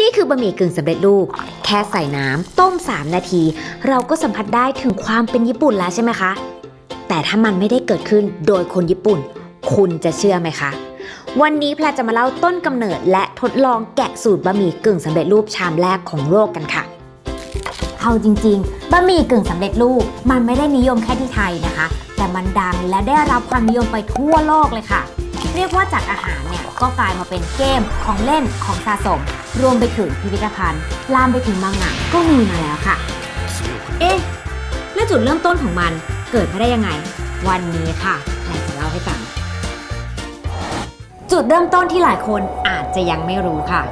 นี่คือบะหมี่กึ่งสำเร็จรูป แค่ใส่น้ำต้ม 3 นาที เราก็สัมผัสได้ถึงความเป็นญี่ปุ่นแล้วใช่ไหมคะ แต่ถ้ามันไม่ได้เกิดขึ้นโดยคนญี่ปุ่น คุณจะเชื่อไหมคะ วันนี้แพรจะมาเล่าต้นกำเนิด และทดลองแกะสูตรบะหมี่กึ่งสำเร็จรูปชามแรกของโลกกันค่ะเอาจริงๆบะหมี่กึ่งสำเร็จรูป มันไม่ได้นิยมแค่ที่ไทยนะคะ แต่มันดังและได้รับความนิยมไปทั่วโลกเลยค่ะ เรียกว่าจากอาหารเนี่ยก็กลายมาเป็นเกมของเล่นของสะสม รวมไปถึงพิพิธภัณฑ์ ลามไปถึงมังงะก็มีมาแล้วค่ะ เอ๊ะแล้วจุดเริ่มต้นของมันเกิดมาได้ยังไง วันนี้ค่ะแพรจะเล่าให้ฟัง จุดเริ่มต้นที่หลายคนอาจจะยังไม่รู้ค่ะ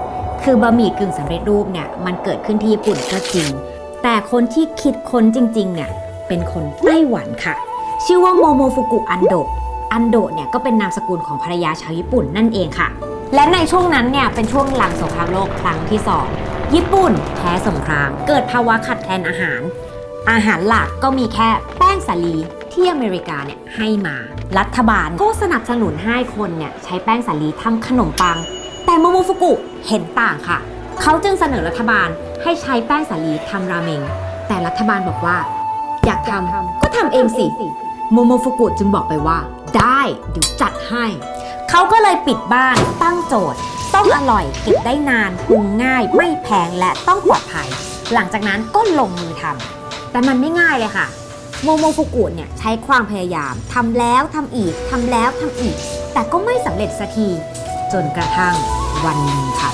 คือบะหมี่กึ่งสำเร็จรูปเนี่ยมันเกิดขึ้นที่ญี่ปุ่นก็จริง แต่คนที่คิดค้นจริงๆเนี่ยเป็นคนไต้หวันค่ะ ชื่อว่าโมโมฟุกุอันโดะ อันโดะเนี่ยก็เป็นนามสกุลของภรรยาชาวญี่ปุ่นนั่นเองค่ะ และในช่วงนั้นเนี่ยเป็นช่วงหลังสงครามโลกครั้งที่ 2 ญี่ปุ่นแพ้สงคราม เกิดภาวะขาดแคลนอาหาร อาหารหลักก็มีแค่แป้งสาลีที่อเมริกาเนี่ยให้มา รัฐบาลก็สนับสนุนให้คนเนี่ยใช้แป้งสาลีทำขนมปัง แต่โมโมฟุกุเห็นต่างค่ะ เขาจึงเสนอรัฐบาลให้ใช้แป้งสาลีทำราเมง แต่รัฐบาลบอกว่า อยากทำก็ทำเองสิ โมโมฟุกุจึงบอกไปว่า ได้เดี๋ยวจัดให้ เขาก็เลยปิดบ้านตั้งโจทย์ ต้องอร่อยเก็บได้นานปรุงง่าย ไม่แพงและต้องปลอดภัย หลังจากนั้นก็ลงมือทำแต่มันไม่ง่ายเลยค่ะ โมโมฟุกุเนี่ยใช้ความพยายามทำแล้วทำอีกทำแล้วทำอีก แต่ก็ไม่สำเร็จสักทีจนกระทั่งวันหนึ่งค่ะ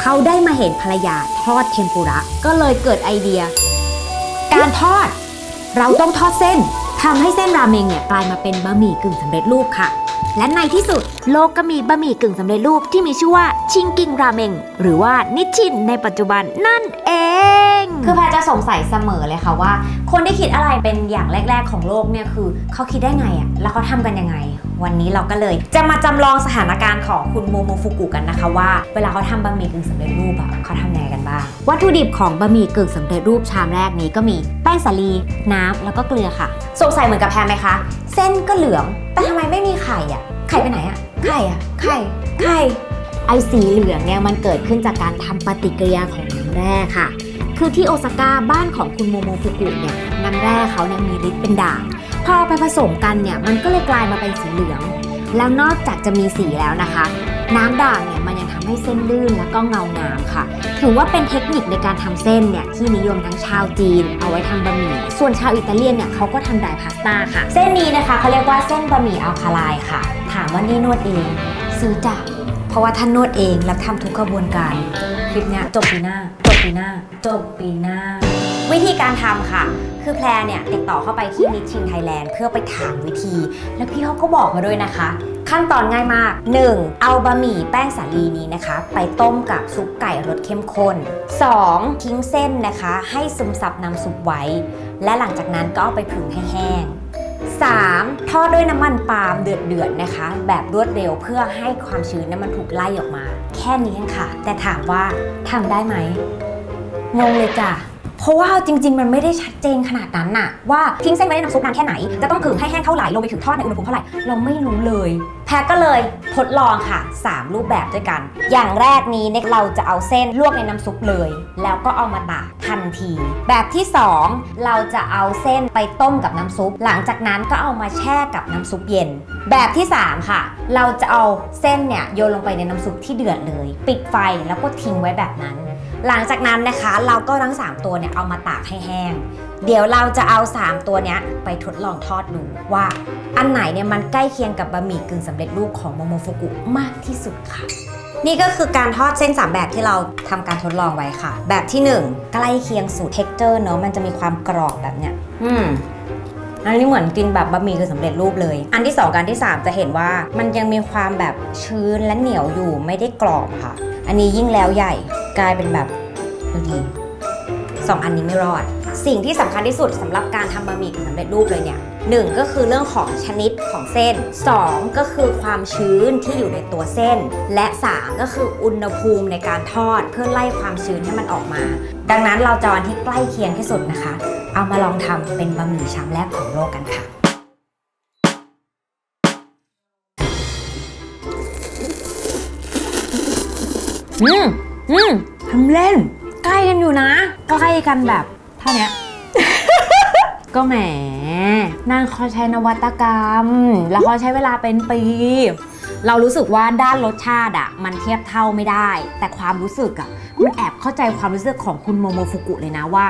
เขาได้มาเห็นภรรยาทอดเทมปุระก็เลยเกิดไอเดีย การทอด เราต้องทอดเส้น ทำให้เส้นราเมงเนี่ยกลายมาเป็นบะหมี่กึ่งสำเร็จรูปค่ะ และในที่สุดโลกก็มีบะหมี่กึ่งสำเร็จรูปที่มีชื่อว่าชิงกิงราเมงหรือว่านิชินในปัจจุบันนั่นเอง คือ งสัยเสมอเลยค่ะว่า คนที่คิดอะไรเป็นอย่างแรก ๆ ของโลกเนี่ยคือเขาคิดได้ไงอะแล้วเขาทำกันยังไง วันนี้เราก็เลย จะมาจำลองสถานการณ์ของคุณโมโมฟุกุกันนะคะว่า เวลาเขาทำบะหมี่กึ่งสำเร็จรูปอะเขาทำยังไงกันบ้างวัตถุดิบของบะหมี่กึ่งสำเร็จรูปชามแรกนี้ก็มีแป้งสาลีน้ำแล้วก็เกลือค่ะสงสัยเหมือนกับแพรไหมคะเส้นก็เหลืองแต่ทำไมไม่มีไข่อะไข่ไปไหนอะไข่อะไข่ไข่ไอสีเหลืองเนี่ยมันเกิดขึ้นจากการทำปฏิกิริยาของน้ำแร่ค่ะ คือที่โอซาก้าบ้านของคุณโมโมฟุกุเนี่ยน้ำแร่เขาเนี่ยมีฤทธิ์เป็นด่าง พอไปผสมกันเนี่ยมันก็เลยกลายมาเป็นสีเหลือง แล้วนอกจากจะมีสีแล้วนะคะ น้ำด่างเนี่ยมันยังทำให้เส้นลื่นและก็เงางามค่ะ ถือว่าเป็นเทคนิคในการทำเส้นเนี่ยที่นิยมทั้งชาวจีน เอาไว้ทำบะหมี่ ส่วนชาวอิตาเลียนเนี่ยเขาก็ทำไดพาสต้าค่ะ เส้นนี้นะคะเขาเรียกว่าเส้นบะหมี่อัลคาไลค่ะ ถามว่านี่นวดเองซื้อจ้ะเพราะว่าท่านนวดเองแล้วทำทุกกระบวนการ คลิปเนี้ยจบปีหน้าจบ ปีหน้า จบปีหน้า วิธีการทำค่ะ คือแพรเนี่ยติดต่อเข้าไปที่นิชชินไทยแลนด์เพื่อไปถามวิธี แล้วพี่เขาก็บอกมาด้วยนะคะ ขั้นตอนง่ายมาก 1. เอาบะหมี่แป้งสาลีนี้นะคะ ไปต้มกับซุปไก่รสเข้มข้น 2. ทิ้งเส้นนะคะ ให้ซึมซับน้ำซุปไว้ และหลังจากนั้นก็เอาไปผึ่งให้แห้ง 3. ทอดด้วยน้ำมันปาล์มเดือดๆนะคะ แบบรวดเร็วเพื่อให้ความชื้นนั้นมันถูกไล่ออกมา แค่นี้เองค่ะ แต่ถามว่าทำได้ไหม งงเลยจ้ะ เพราะว่าจริง ๆ มันไม่ได้ชัดเจนขนาดนั้นน่ะ ว่าทิ้งเส้นไว้ในน้ำซุปนานแค่ไหน จะต้องผึ่งให้แห้งเท่าไหร่ลงไปถึงทอดในอุณหภูมิเท่าไหร่ เราไม่รู้เลย แพรก็เลยทดลองค่ะ 3 รูปแบบด้วยกัน อย่างแรกนี้เนี่ยเราจะเอาเส้นลวกในน้ำซุปเลย แล้วก็เอามาตากทันที แบบที่ 2 เราจะเอาเส้นไปต้มกับน้ำซุป หลังจากนั้นก็เอามาแช่กับน้ำซุปเย็น แบบที่ 3 ค่ะ เราจะเอาเส้นเนี่ยโยนลงไปในน้ำซุปที่เดือดเลย ปิดไฟแล้วก็ทิ้งไว้แบบนั้น หลังจากนั้นนะคะเราก็ทั้ง 3 ตัวเนี่ยเอามาตากให้แห้ง เดี๋ยวเราจะเอา 3 ตัวเนี้ยไปทดลองทอดดูว่าอันไหนเนี่ยมันใกล้เคียงกับบะหมี่กึ่งสำเร็จรูปของโมโมฟุกุมากที่สุดค่ะ นี่ก็คือการทอดเส้น 3 แบบที่เราทำการทดลองไว้ค่ะ แบบที่ 1 ใกล้เคียงสูตรเท็กเจอร์เนอะมันจะมีความกรอบแบบเนี้ยอืมอันนี้เหมือนกินแบบบะหมี่คือสำเร็จรูปเลย อันที่ 2 การที่ 3 จะเห็นว่ามันยังมีความแบบชื้นและเหนียวอยู่ไม่ได้กรอบค่ะ อันนี้ยิ่งแล้วใหญ่ กลายเป็นแบบดูดีสองอันนี้ไม่รอด สิ่งที่สำคัญที่สุดสำหรับการทำบะหมี่สำเร็จรูปเลยเนี่ยหนึ่งก็คือเรื่องของชนิดของเส้น 2 ก็คือความชื้นที่อยู่ในตัวเส้น และ 3 ก็คืออุณหภูมิในการทอดเพื่อไล่ความชื้นให้มันออกมา ดังนั้นเราจะเอาอันที่ใกล้เคียงที่สุดนะคะ เอามาลองทำเป็นบะหมี่ชามแรกของโลกกันค่ะอืม อืมทำเล่น ใกล้กันอยู่นะ ใกล้กันแบบเท่าเนี้ย ก็แหมนางเขาใช้นวัตกรรม แล้วเขาใช้เวลาเป็นปี เรารู้สึกว่าด้านรสชาติอะมันเทียบเท่าไม่ได้ แต่ความรู้สึกอะมันแอบเข้าใจความรู้สึกของคุณโมโมฟุกุเลยนะว่า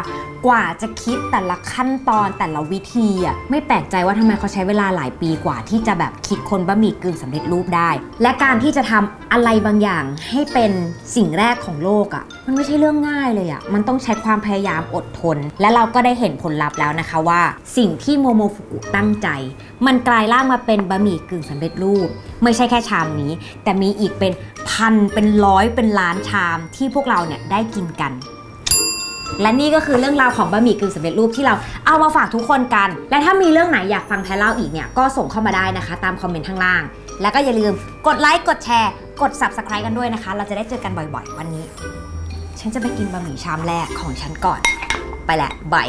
กว่าจะคิดแต่ละขั้นตอนแต่ละวิธีอะไม่แปลกใจว่าทำไมเขาใช้เวลาหลายปีกว่า ที่จะแบบคิดคนบะหมี่กึ่งสำเร็จรูปได้ และการที่จะทำอะไรบางอย่างให้เป็นสิ่งแรกของโลกอะมันไม่ใช่เรื่องง่ายเลยอะมันต้องใช้ความพยายามอดทน และเราก็ได้เห็นผลลัพธ์แล้วนะคะว่า สิ่งที่โมโมฟุกุตั้งใจ มันกลายร่างมาเป็นบะหมี่กึ่งสำเร็จรูป ไม่ใช่แค่ชามนี้ แต่มีอีกเป็นพันเป็นร้อยเป็นล้านชามที่พวกเราเนี่ยได้กินกัน และนี่ก็คือเรื่องราวของบะหมี่กึ่งสำเร็จรูปที่เราเอามาฝากทุกคนกัน และถ้ามีเรื่องไหนอยากฟังแพรเล่าอีกเนี่ยก็ส่งเข้ามาได้นะคะ ตามคอมเมนต์ข้างล่าง แล้วก็อย่าลืมกดไลค์กดแชร์ กด subscribe กันด้วยนะคะ เราจะได้เจอกันบ่อยๆ วันนี้ ฉันจะไปกินบะหมี่ชามแรกของฉันก่อน ไปแหละบาย